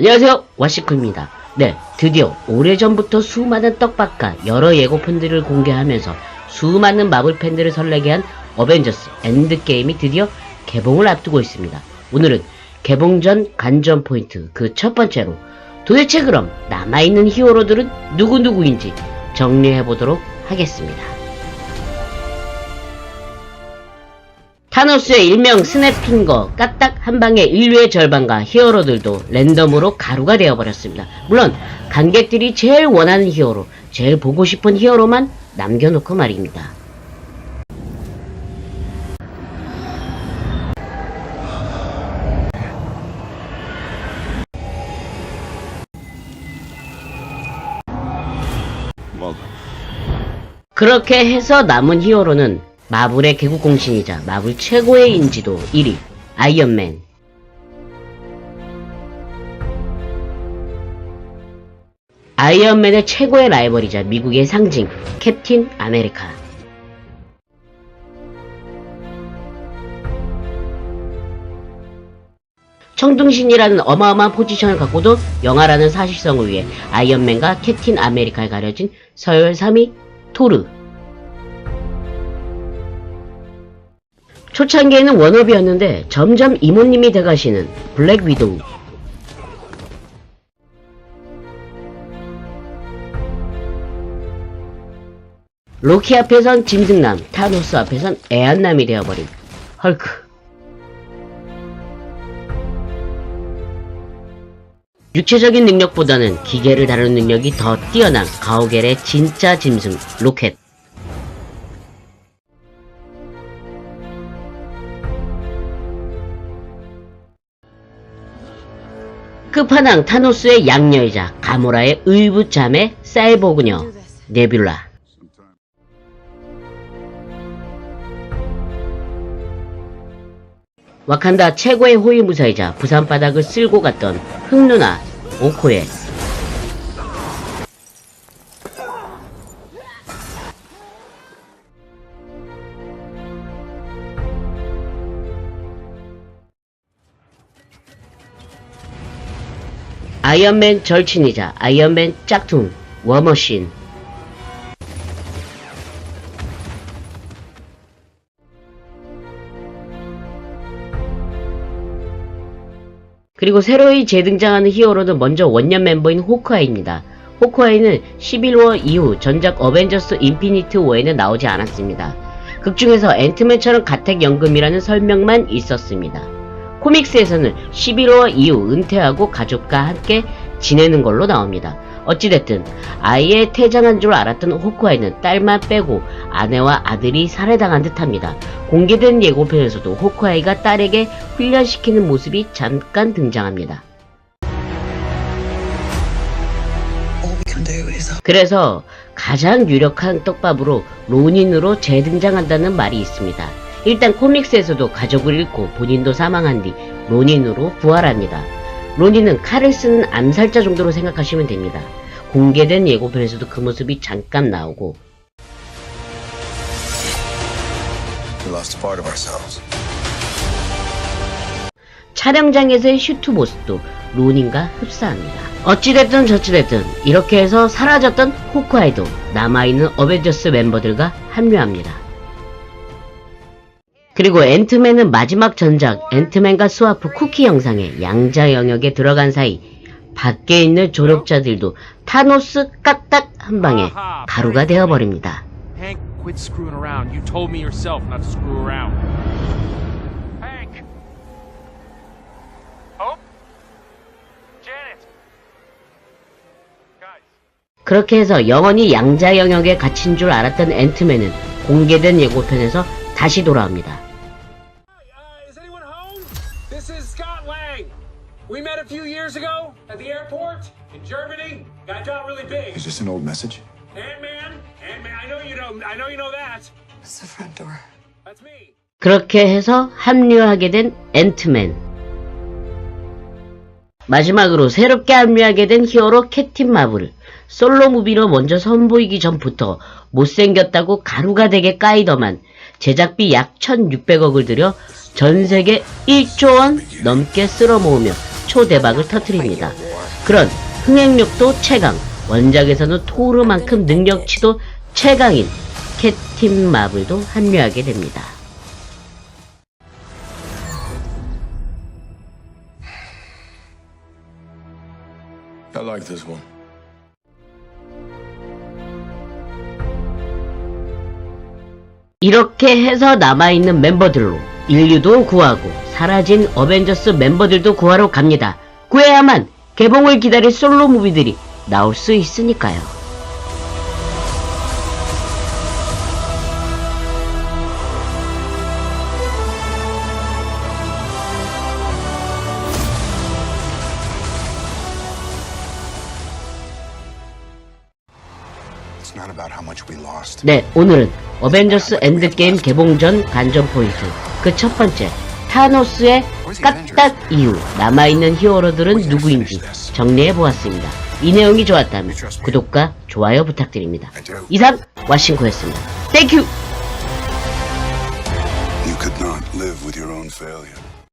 안녕하세요. 와시쿠입니다. 네 드디어 오래전부터 수많은 떡밥과 여러 예고편들을 공개하면서 수많은 마블 팬들을 설레게 한 어벤져스 엔드게임이 드디어 개봉을 앞두고 있습니다. 오늘은 개봉 전 관전 포인트 그 첫 번째로 도대체 그럼 남아있는 히어로들은 누구누구인지 정리해보도록 하겠습니다 타노스의 일명 스냅핑거 까딱 한 방에 인류의 절반과 히어로들도 랜덤으로 가루가 되어버렸습니다. 물론 관객들이 제일 원하는 히어로, 제일 보고 싶은 히어로만 남겨놓고 말입니다. 뭐 그렇게 해서 남은 히어로는 마블의 개국공신이자 마블 최고의 인지도 1위 아이언맨. 아이언맨의 최고의 라이벌이자 미국의 상징 캡틴 아메리카. 청둥신이라는 어마어마한 포지션을 갖고도 영화라는 사실성을 위해 아이언맨과 캡틴 아메리카에 가려진 서열 3위 토르 초창기에는 워너비였는데 점점 이모님이 돼가시는 블랙 위도우 로키 앞에선 짐승남, 타노스 앞에선 애완남이 되어버린 헐크. 육체적인 능력보다는 기계를 다루는 능력이 더 뛰어난 가오겔의 진짜 짐승 로켓 끝판왕 타노스의 양녀이자 가모라의 의붓자매 사이보그녀 네뷸라. 와칸다 최고의 호위무사이자 부산바닥을 쓸고 갔던 흑누나 오코에 아이언맨 절친이자 아이언맨 짝퉁 워머신 그리고 새로이 재등장하는 히어로는 먼저 원년 멤버인 호크아이입니다. 호크아이는 11월 이후 전작 어벤져스 인피니트 워에는 나오지 않았습니다. 극중에서 앤트맨처럼 가택연금이라는 설명만 있었습니다. 코믹스에서는 11월 이후 은퇴하고 가족과 함께 지내는 걸로 나옵니다. 어찌됐든 아이의 퇴장한 줄 알았던 호크아이는 딸만 빼고 아내와 아들이 살해당한 듯합니다. 공개된 예고편에서도 호크아이가 딸에게 훈련시키는 모습이 잠깐 등장합니다. 그래서 가장 유력한 떡밥으로 로닌으로 재등장한다는 말이 있습니다. 일단 코믹스에서도 가족을 잃고 본인도 사망한 뒤 로닌으로 부활합니다. 로닌은 칼을 쓰는 암살자 정도로 생각하시면 됩니다. 공개된 예고편에서도 그 모습이 잠깐 나오고. 촬영장에서의 슈트 모습도 로닌과 흡사합니다. 어찌됐든 저찌됐든 이렇게 해서 사라졌던 호크아이도 남아있는 어벤져스 멤버들과 합류합니다. 그리고 앤트맨은 마지막 전작 앤트맨과 스와프 쿠키 영상에 양자 영역에 들어간 사이 밖에 있는 조력자들도 타노스 까딱 한 방에 가루가 되어버립니다. Hank, quit screwing around. You told me yourself not to screw around. Hank! Hope? Janet! Guys. 그렇게 해서 영원히 양자 영역에 갇힌 줄 알았던 앤트맨은 공개된 예고편에서 다시 돌아옵니다. Uh, is anyone home? This is Scott Lang. We met a few years ago at the airport in Germany. Got got really big. Is this an old message? Ant-Man, Ant-Man. I know you know. I know you know that. It's the front door. That's me. 그렇게 해서 합류하게 된 앤트맨. 마지막으로 새롭게 합류하게 된 히어로 캡틴 마블. 솔로 무비로 먼저 선보이기 전부터 못생겼다고 가루가 되게 까이더만 제작비 약 1600억을 들여 전 세계 1조 원 넘게 쓸어 모으며 초대박을 터뜨립니다. 그런 흥행력도 최강, 원작에서는 토르만큼 능력치도 최강인 캡틴 마블도 합류하게 됩니다. 이렇게 해서 남아있는 멤버들로 인류도 구하고 사라진 어벤져스 멤버들도 구하러 갑니다. 구해야만 개봉을 기다릴 솔로 무비들이 나올 수 있으니까요. 네, 오늘은 어벤져스 엔드게임 개봉 전 관전 포인트 그 첫 번째 타노스의 까딱 이후 남아있는 히어로들은 누구인지 정리해보았습니다. 이 내용이 좋았다면 구독과 좋아요 부탁드립니다. 이상 와싱코였습니다. 땡큐!